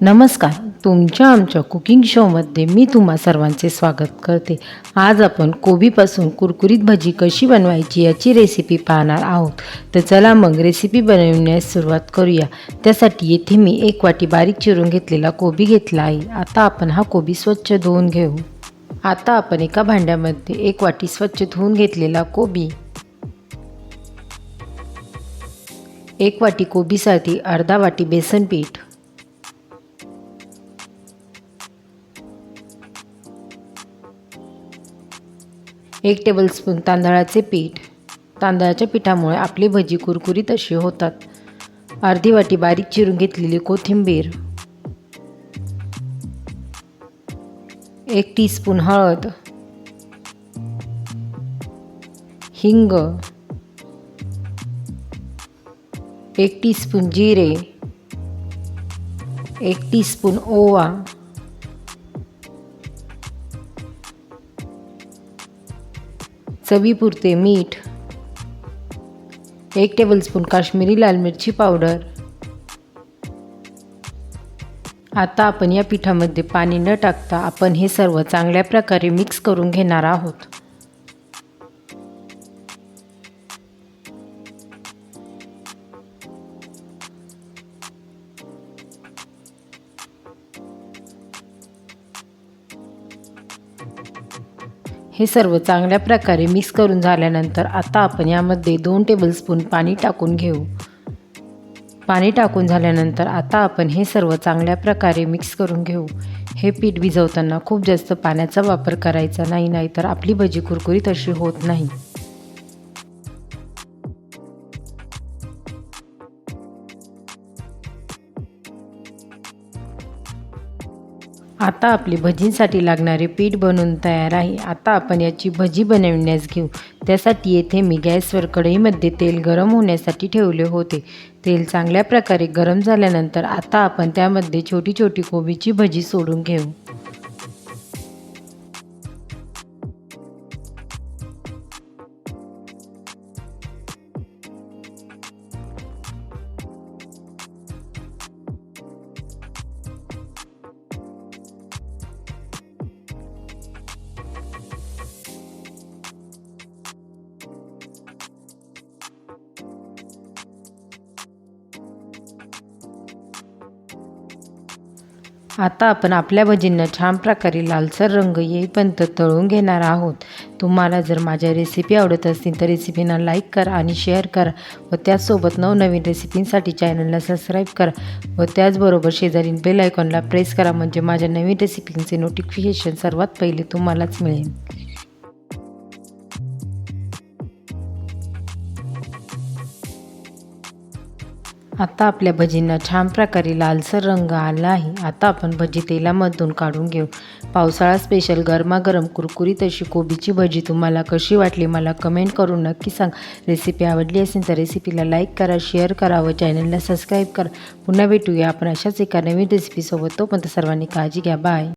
नमस्कार. तुमच्या आमच्या कुकिंग शोमध्ये मी तुम्हा सर्वांचे स्वागत करते. आज आपण कोबीपासून कुरकुरीत भजी कशी बनवायची याची रेसिपी पाहणार आहोत. तर चला मग रेसिपी बनवण्यास सुरुवात करूया. त्यासाठी येथे मी एक वाटी बारीक चिरून घेतलेला कोबी घेतला आहे. आता आपण हा कोबी स्वच्छ धुवून घेऊ. आता आपण एका भांड्यामध्ये एक वाटी स्वच्छ धुवून घेतलेला कोबी एक वाटी कोबीसाठी अर्धा वाटी बेसन पीठ एक टेबलस्पून तांदळाचे पीठ. तांदळाच्या पिठामुळे आपली भजी कुरकुरीत अशी होतात. अर्धी वाटी बारीक चिरून घेतलेली कोथिंबीर. एक टीस्पून हळद. हिंग. एक टीस्पून जिरे. एक टीस्पून ओवा. चवीपुरते मीठ एक टेबलस्पून काश्मीरी लाल मिरची पावडर आता आपण या पिठामध्ये पाणी न टाकता आपण हे सर्व चांगल्या प्रकारे मिक्स करून घेणार आहोत. हे सर्व चांगल्या प्रकारे मिक्स करून झाल्यानंतर आता आपण यामध्ये दोन टेबलस्पून पाणी टाकून घेऊ. पाणी टाकून झाल्यानंतर आता आपण हे सर्व चांगल्या प्रकारे मिक्स करून घेऊ. हे पीठ भिजवताना खूप जास्त पाण्याचा वापर करायचा नाही नाहीतर आपली भजी कुरकुरीत अशी होत नाही. आता आपली भजींसाठी लागणारे पीठ बनवून तयार आहे. आता आपण याची भजी बनवण्यास घेऊ. त्यासाठी येथे मी गॅसवर कढईमध्ये तेल गरम होण्यासाठी ठेवले होते. तेल चांगल्या प्रकारे गरम झाल्यानंतर आता आपण त्यामध्ये छोटी छोटी कोबीची भजी सोडून घेऊ. आता आपण आपल्या भजींना छान प्रकारे लालसर रंग येईपर्यंत तळून घेणार आहोत. तुम्हाला जर माझ्या रेसिपी आवडत असतील तर रेसिपीना लाईक करा आणि शेअर करा व त्याचसोबत नवनवीन रेसिपींसाठी चॅनलला सबस्क्राईब करा व त्याचबरोबर शेजारील बेल आयकॉनला प्रेस करा म्हणजे माझ्या नवीन रेसिपींचे नोटिफिकेशन सर्वात पहिले तुम्हालाच मिळेल. आता आपल्या भजींना छान प्रकारे लालसर रंग आला आहे. आता आपण भजी तेलामधून काढून घेऊ. पावसाळा स्पेशल गरमागरम कुरकुरीत अशी कोबीची भजी तुम्हाला कशी वाटली मला कमेंट करून नक्की सांग. रेसिपी आवडली असेल तर रेसिपीला लाईक करा शेअर करा व चॅनलला सबस्क्राईब करा. पुन्हा भेटूया आपण अशाच एका नवीन रेसिपीसोबत तोपर्यंत सर्वांनी काळजी घ्या. बाय